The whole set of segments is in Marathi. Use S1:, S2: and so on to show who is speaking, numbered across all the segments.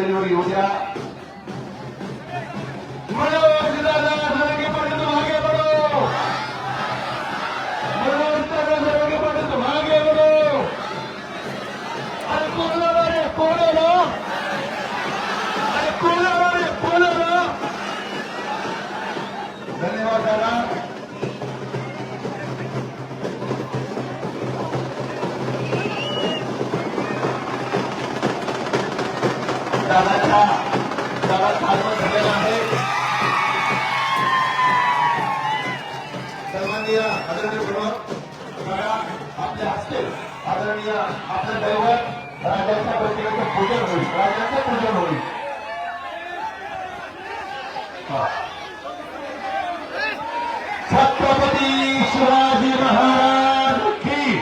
S1: 先就是油家。दादाच्या दादा झालेला आहे सन्माननीय आदरणीय गुरुवर आपल्या हस्ते आदरणीय आपलं दैवत राजाच्या प्रतिमेचं पूजन होईल राजाचं पूजन होईल हा. छत्रपती शिवाजी महाराज की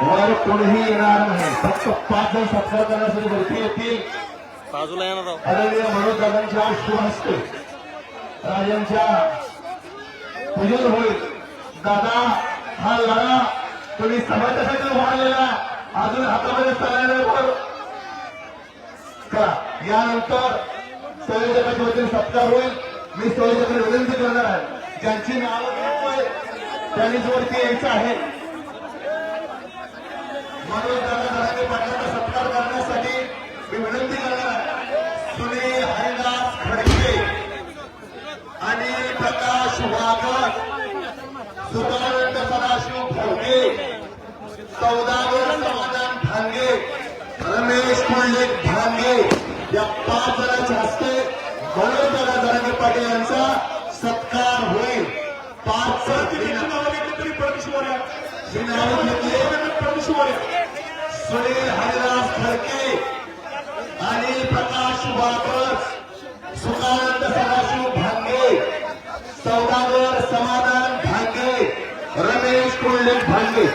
S1: वर कोणीही येणार नाही. फक्त पाच जण सत्कार करण्यासाठी वरती येतील.
S2: बाजूला येणार
S1: आदरणीय मनोज दादांच्या शुभ हस्ते राजांच्या पूजन होईल. दादा हा लढा तुम्ही समाजासाठी उभारलेला अजून हातामध्ये चालण्यावर करा. यानंतर संयोजकाच्या वतीने सत्कार होईल. मी संयोजकांना विनंती करणार आहे. ज्यांची नावं त्यांनीच वरती यायचं आहे मनोज दादा जरांगे पाटलांचा सत्कार करण्यासाठी मी विनंती करणार आहे सुनील हरिदास खडके आणि प्रकाश वाघ सुधानंद सदाशिव फडके सौदागर समाधान भांगे रमेश कुलदीप भांगे या जणांच्या हस्ते दादा जरांगे पाटील यांचा सत्कार होईल. पाच तरी परमेश्वर परमेश्वर सुनील हरिदास खडके आणि प्रकाश वाकस सुकानंद सदाशिव भांगे सौदागर समाधान भांगे रमेश कुलदीप भांगे.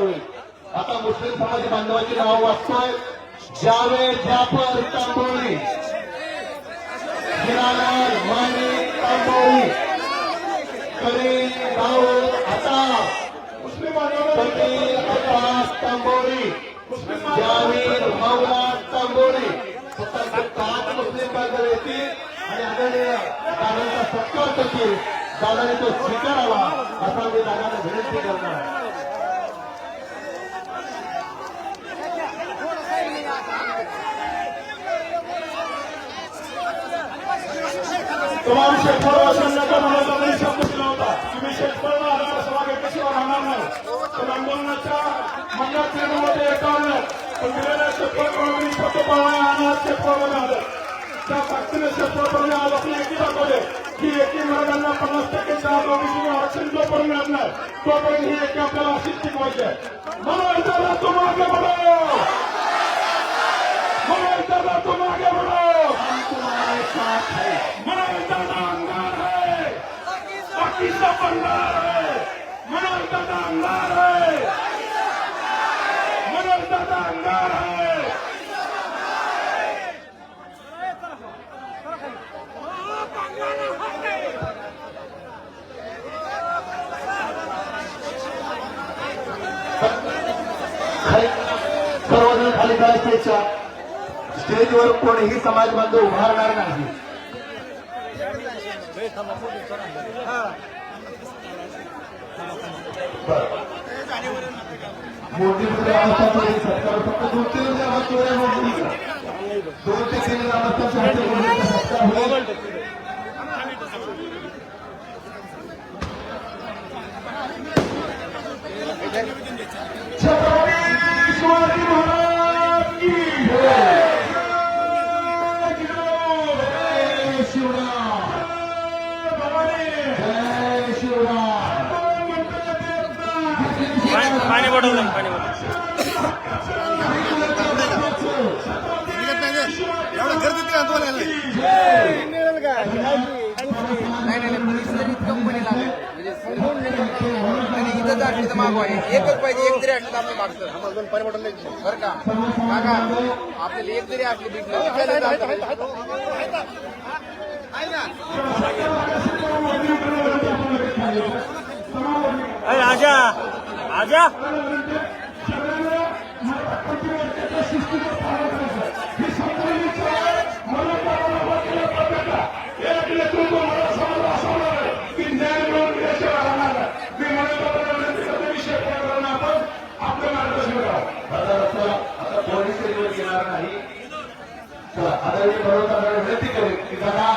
S1: आता मुस्लिम समाज बांधवाची नाव वाचतोय. जावेद जाफ़र तांबोळी हिरालाल माणिक तांबोळी करीम दाऊद आता करीम अब्बास तांबोळी जावीर मौला तांबोळी फक्त पाच मुस्लिम बांधव येतील. आणि आदरणीय दादांचा सत्कार करतील. दादाने तो स्वीकारावा, असा मी दादाने विनंती करणार आहे.
S3: तमाम शेतकऱ्यांना मला शब्द दिला होता तुम्ही शेतकऱ्यांना आधार सभा घेतल्याशिवाय राहणार नाही तर आंदोलनाच्या मंडळ केंद्रामध्ये एकावन्न पण दिलेल्या शेतकऱ्यांनी शब्द पाळणे अनाथ शेतकऱ्यांना आलं त्या ताकदीने शेतकऱ्यांनी आज आपली एकी दाखवले की एकी मराठ्यांना पन्नास टक्के चार ओबीसी आरक्षण जोपर्यंत मिळत नाही तोपर्यंत ही एकी आपल्याला अशीच टिकवायची आहे मला विचारला तुम आगे बढो मला विचारला तुम आगे बढो बाकीचा पंगार मनोज दादा मनोज दादा
S1: सर्वजण खाली स्टेजच्या स्टेजवर कोणीही समाज बांधव उभारणार नाही मोठी मोठी फक्त दोन तीन दोन ते तीन ग्रामस्थांच्या हाती मोदींचा सत्कार होईल छत्रपती शिवाजी महाराज की जय. जय शिवराम जय शिवराम
S2: पाणी पाणी बॉटल पाणी बॉटल
S4: एवढं गर्दी ते आंदोलन
S5: नाही नाही नाही पोलिसांनी इतकं पण लागलं म्हणजे जर असली तर मागवा एकच पाहिजे एक जरी असली तर मागतो
S4: आम्हाला दोन पाणी बॉटल
S5: बरं का काका आपल्याला एक जरी असली भेटलं विकायला
S2: आजा
S1: आदरणीय विनंती की दादा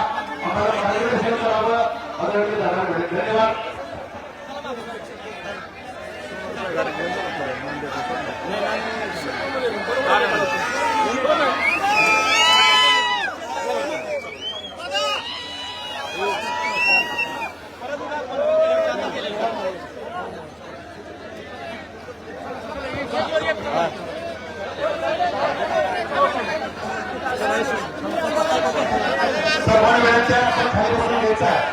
S1: आम्हाला मार्गदर्शन करावं आदरणीय दादा धन्यवाद. सर्वांना वेळाच्या आपण खाली बसून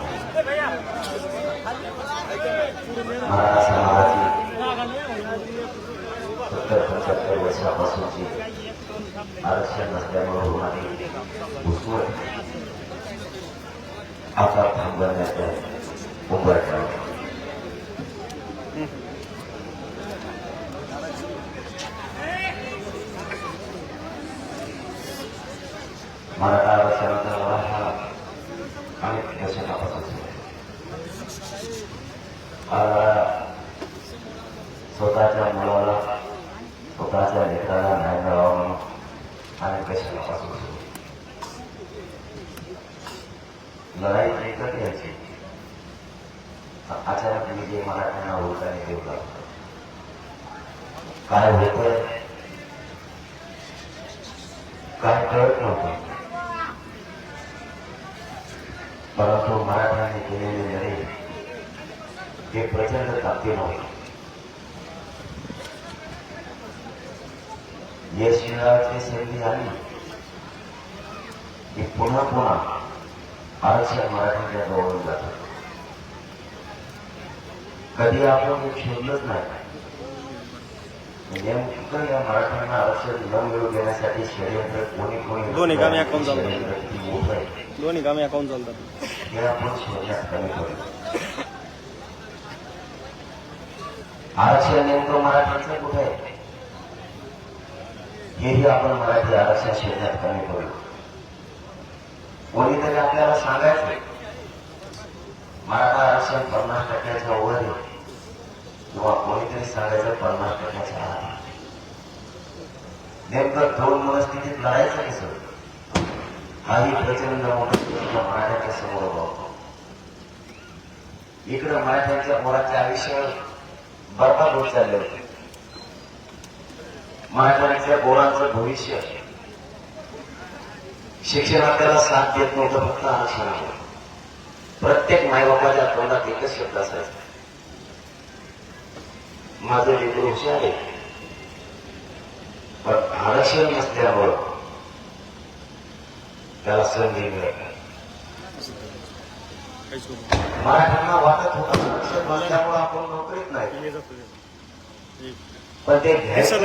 S6: ويسمع صوتي أرسل مستمره عليه بصورة أقرب حمدنا وبركاته स्वतःच्या लेकराला न्याय मिळावा म्हणून अनेक दशकापासून सुरू आहे. लढाई एकच यायची अचानक विजय मराठ्यांना उलटाने ठेवला काय होतंय काय कळत नव्हतं परंतु मराठ्यांनी केलेले लढे हे प्रचंड ताकदीन होते यश मिळावायची संधी आली की पुन्हा पुन्हा आरक्षण मराठीच्या जवळून जातं. कधी आपण शोधलंच नाही. नेमकं या मराठ्यांना आरक्षण न मिळू देण्यासाठी षडयंत्र कोणी कोणी
S2: दोन्ही कामे account चालतात. दोन्ही कामे अकाउंट चालतात
S6: हे आपण शोधण्यात कमी करू आरक्षण नेमकं मराठ्यांचं कुठे आहे? हेही आपण मराठी आरक्षण शोधण्यात कमी करू कोणीतरी आपल्याला सांगायचं मराठा आरक्षण पन्नास टक्क्याच्या वर आहे किंवा कोणीतरी सांगायचं पन्नास टक्क्याच्या आत आहे. नेमकं दोन मनस्थितीत लढायचं कसं हाही प्रचंड मोठा मराठ्याच्या समोर उभा इकडं मराठ्यांच्या पोराचे आयुष्य बरबाद होत चालले होते. महाराजांच्या पोरांचं भविष्य शिक्षणात त्याला साथ देत नव्हतं फक्त आरक्षणामुळे प्रत्येक मायबापाच्या तोंडात एकच शब्द असायचा. माझं लेकरू हुशार आहे. पण आरक्षण नसल्यामुळं त्याला संधी मिळत. नाही मराठ्यांना वाटत होता आरक्षण नसल्यामुळं आपण नोकरीत नाही. पण ते घ्यायचं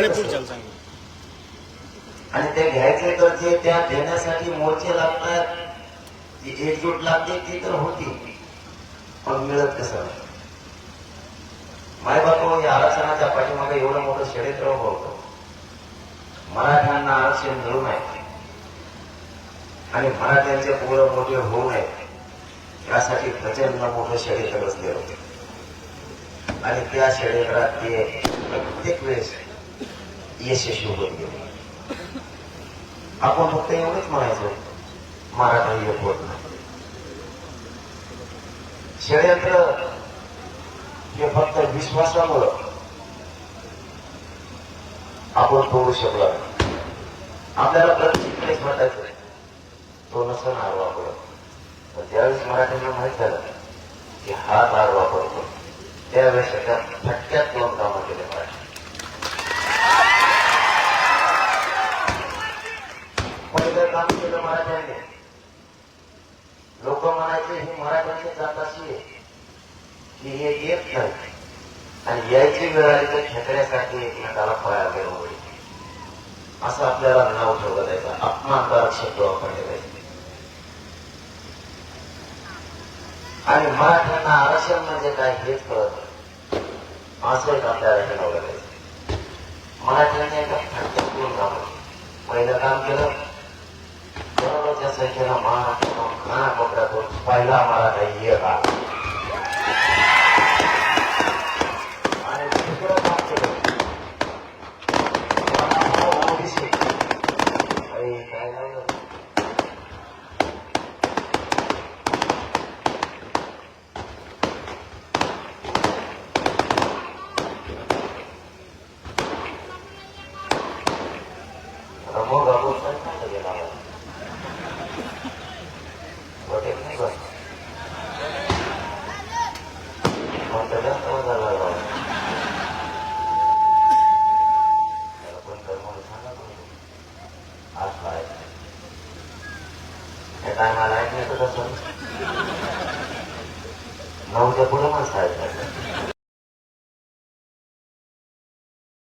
S6: आणि ते घ्यायचे तर जे त्या देण्यासाठी मोर्चे लागतात. जी एकजूट लागते ती तर होती. पण मिळत कसं? माय बाप या आरक्षणाच्या पाठीमागे एवढं मोठं षडयंत्र उभं होतं. मराठ्यांना आरक्षण मिळू नये. आणि मराठ्यांचे पोरं मोठे होऊ नये. यासाठी प्रचंड मोठं षडयंत्र रचले होते. आणि त्या षडयंत्रात ते प्रत्येक वेळेस यशस्वी होत गेले. आपण फक्त एवढंच म्हणायचो मराठा एक होत नाही. षडयंत्र हे फक्त विश्वासामुळं आपण तोडू शकलो आपल्याला प्रत्येक वेळेस म्हणायचं तो नसं नार वापरत पण त्यावेळेस मराठ्यांना माहीत झालं की हा नार वापरतो त्यावेळेस त्या फटक्यात दोन कामं केले मराठी पहिलं काम केलं मराठ्यांनी लोक म्हणायचे ही मराठ्यांची जात अशी आहे की हे येत नाही आणि यायची वेळ आली तर खेकड्यासाठी एकमेकाला पळायला गेलो असं आपल्याला नाव ठेवलं जायचं अपमानकारक शब्द वापरले जायचे आणि मराठ्यांना आरक्षण म्हणजे काय हेच कळत नाही. असं एक आपल्याला ठरवलं जायचं मराठ्यांनी एका फटक्यात दोन कामं पहिलं काम केलं. बरोबरच्या संख्येनं महाराष्ट्र खाना कोपऱ्यातून पहिला मराठा एक आला. anyway.